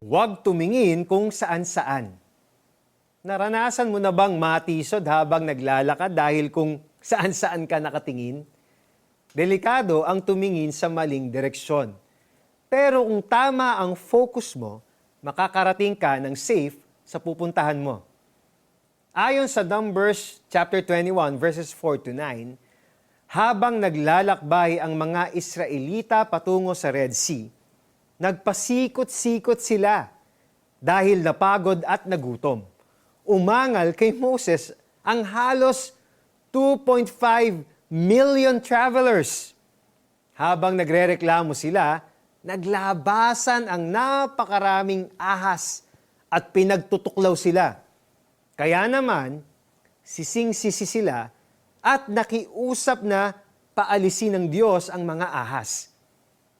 Huwag tumingin kung saan-saan. Naranasan mo na bang matisod habang naglalakad dahil kung saan-saan ka nakatingin? Delikado ang tumingin sa maling direksyon. Pero kung tama ang focus mo, makakarating ka ng safe sa pupuntahan mo. Ayon sa Numbers chapter 21 verses 4 to 9, habang naglalakbay ang mga Israelita patungo sa Red Sea, nagpasikot-sikot sila dahil napagod at nagutom. Umangal kay Moses ang halos 2.5 million travelers. Habang nagrereklamo sila, naglabasan ang napakaraming ahas at pinagtutuklaw sila. Kaya naman, sising-sisi sila at nakiusap na paalisin ng Diyos ang mga ahas.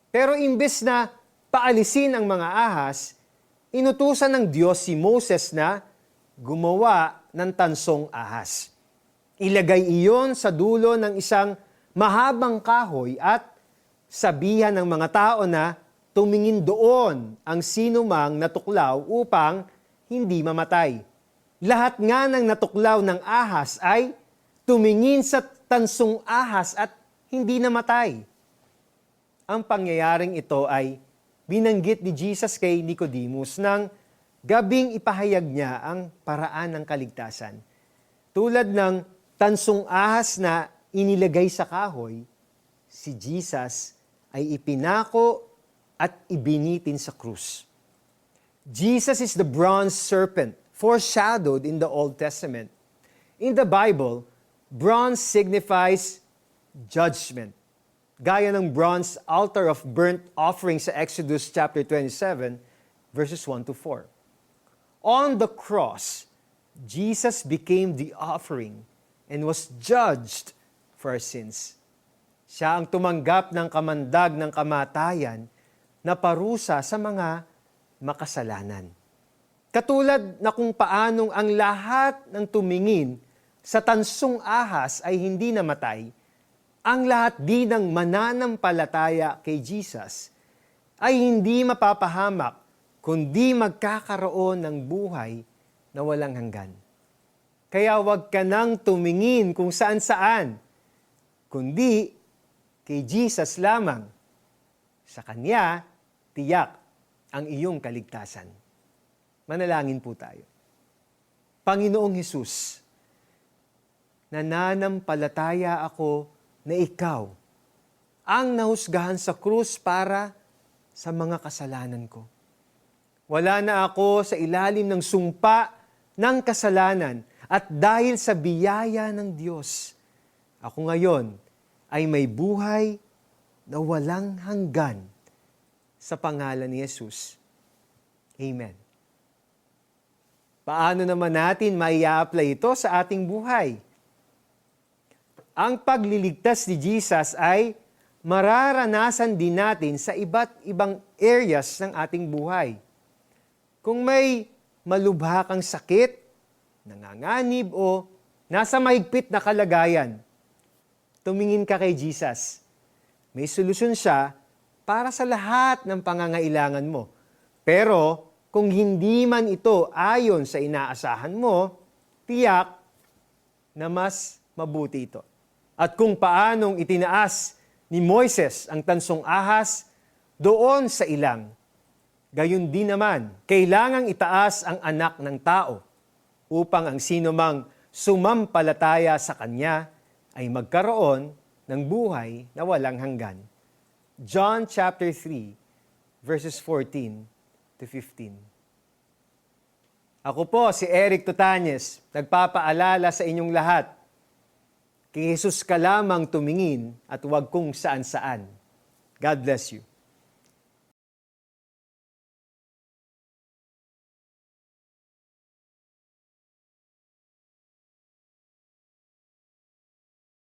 Pero imbes na paalisin ang mga ahas, inutusan ng Diyos si Moses na gumawa ng tansong ahas. Ilagay iyon sa dulo ng isang mahabang kahoy at sabihan ng mga tao na tumingin doon ang sinumang natuklaw upang hindi mamatay. Lahat nga ng natuklaw ng ahas ay tumingin sa tansong ahas at hindi namatay. Ang pangyayaring ito ay binanggit ni Jesus kay Nicodemus nang gabing ipahayag niya ang paraan ng kaligtasan. Tulad ng tansong ahas na inilagay sa kahoy, si Jesus ay ipinako at ibinitin sa krus. Jesus is the bronze serpent foreshadowed in the Old Testament. In the Bible, bronze signifies judgment. Gaya ng bronze altar of burnt offering sa Exodus chapter 27, verses 1 to 4. On the cross, Jesus became the offering and was judged for our sins. Siya ang tumanggap ng kamandag ng kamatayan na parusa sa mga makasalanan. Katulad na kung paanong ang lahat ng tumingin sa tansong ahas ay hindi namatay, ang lahat din ng mananampalataya kay Jesus ay hindi mapapahamak kundi magkakaroon ng buhay na walang hanggan. Kaya huwag ka nang tumingin kung saan-saan, kundi kay Jesus lamang. Sa Kanya, tiyak ang iyong kaligtasan. Manalangin po tayo. Panginoong Hesus, nananampalataya ako na Ikaw ang nahusgahan sa krus para sa mga kasalanan ko. Wala na ako sa ilalim ng sumpa ng kasalanan at dahil sa biyaya ng Diyos, ako ngayon ay may buhay na walang hanggan sa pangalan ni Jesus. Amen. Paano naman natin mai-apply ito sa ating buhay? Ang pagliligtas ni Jesus ay mararanasan din natin sa iba't ibang areas ng ating buhay. Kung may malubha kang sakit, nanganganib o nasa mahigpit na kalagayan, tumingin ka kay Jesus. May solusyon siya para sa lahat ng pangangailangan mo. Pero kung hindi man ito ayon sa inaasahan mo, tiyak na mas mabuti ito. At kung paanong itinaas ni Moises ang tansong ahas doon sa ilang, gayon din naman, kailangang itaas ang anak ng tao upang ang sino mang sumampalataya sa kanya ay magkaroon ng buhay na walang hanggan. John chapter 3 verses 14 to 15. Ako po si Eric Tutanyes, nagpapaalala sa inyong lahat. Kay Jesus ka lamang tumingin at huwag kung saan-saan. God bless you.